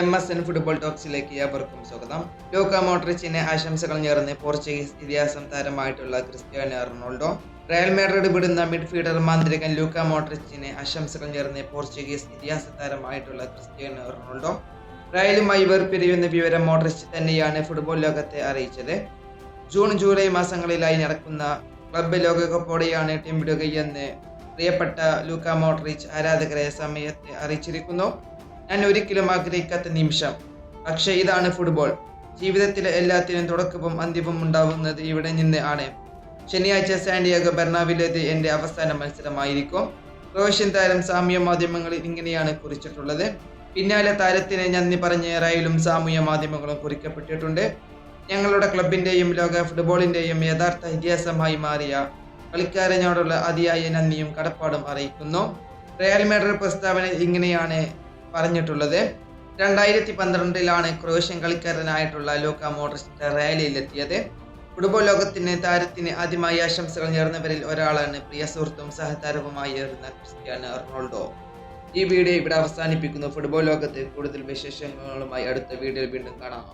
M S N football ടോക്സിലേക്ക് ഏവർക്കും സ്വാഗതം. ലൂക്ക മോട്രിച്ചിന് ആശംസകൾ നേർന്ന് പോർച്ചുഗീസ് ഇതിഹാസം താരമായിട്ടുള്ള ക്രിസ്ത്യാനോ റൊണാൾഡോ റയൽ മാഡ്രിഡ് വിടുന്ന മിഡ്ഫീൽഡർ മാന്ത്രികൻ ലൂക്ക മോട്രിച്ചിന് ആശംസകൾ നേർന്ന് പോർച്ചുഗീസ് ഇതിഹാസ താരമായിട്ടുള്ള ക്രിസ്ത്യാനോ റൊണാൾഡോ റയലുമായി വേർപിരിയുന്ന വിവരം മോട്രിച്ച് തന്നെയാണ് ഫുട്ബോൾ ലോകത്തെ അറിയിച്ചത്. ജൂൺ ജൂലൈ മാസങ്ങളിലായി നടക്കുന്ന ക്ലബ്ബ് ലോകകപ്പോടെയാണ് ടീം വിടുകയെന്ന് പ്രിയപ്പെട്ട ലൂക്ക മോട്രിച്ച് ആരാധകരെ സമയത്തെ അറിയിച്ചിരിക്കുന്നു. ഞാൻ ഒരിക്കലും ആഗ്രഹിക്കാത്ത നിമിഷം. പക്ഷേ ഇതാണ് ഫുട്ബോൾ. ജീവിതത്തിലെ എല്ലാത്തിനും തുടക്കവും അന്ത്യവും ഉണ്ടാവുന്നത് ഇവിടെ നിന്ന് ആണ്. ശനിയാഴ്ച സാൻഡിയാഗോ ബെർണാവിലേത് എന്റെ അവസാന മത്സരമായിരിക്കും. ക്രൊയേഷ്യൻ താരം സാമൂഹ്യ മാധ്യമങ്ങളിൽ ഇങ്ങനെയാണ് കുറിച്ചിട്ടുള്ളത്. പിന്നാലെ താരത്തിന് നന്ദി പറഞ്ഞ റയലും സാമൂഹ്യ മാധ്യമങ്ങളും കുറിക്കപ്പെട്ടിട്ടുണ്ട്. ഞങ്ങളുടെ ക്ലബിന്റെയും ലോക ഫുട്ബോളിന്റെയും യഥാർത്ഥ ഇതിഹാസമായി മാറിയ കളിക്കാരനോടുള്ള അതിയായ നന്ദിയും കടപ്പാടും അറിയിക്കുന്നു. റയൽ മാഡ്രിഡ് പ്രസ്താവന ഇങ്ങനെയാണ് പറഞ്ഞിട്ടുള്ളത്. രണ്ടായിരത്തി പന്ത്രണ്ടിലാണ് ക്രൊയേഷ്യൻ കളിക്കാരനായിട്ടുള്ള ലൂക്ക മോഡ്രിച്ച് റയലിലെത്തിയത് ഫുട്ബോൾ ലോകത്തിന് താരത്തിന് ആദ്യമായി ആശംസകൾ നേർന്നവരിൽ ഒരാളാണ് പ്രിയ സുഹൃത്തും സഹതാരവുമായിരുന്ന ക്രിസ്ത്യാനോ റൊണാൾഡോ. ഈ വീഡിയോ ഇവിടെ അവസാനിപ്പിക്കുന്നു. ഫുട്ബോൾ ലോകത്ത് കൂടുതൽ വിശേഷങ്ങളുമായി അടുത്ത വീഡിയോയിൽ വീണ്ടും കാണാം.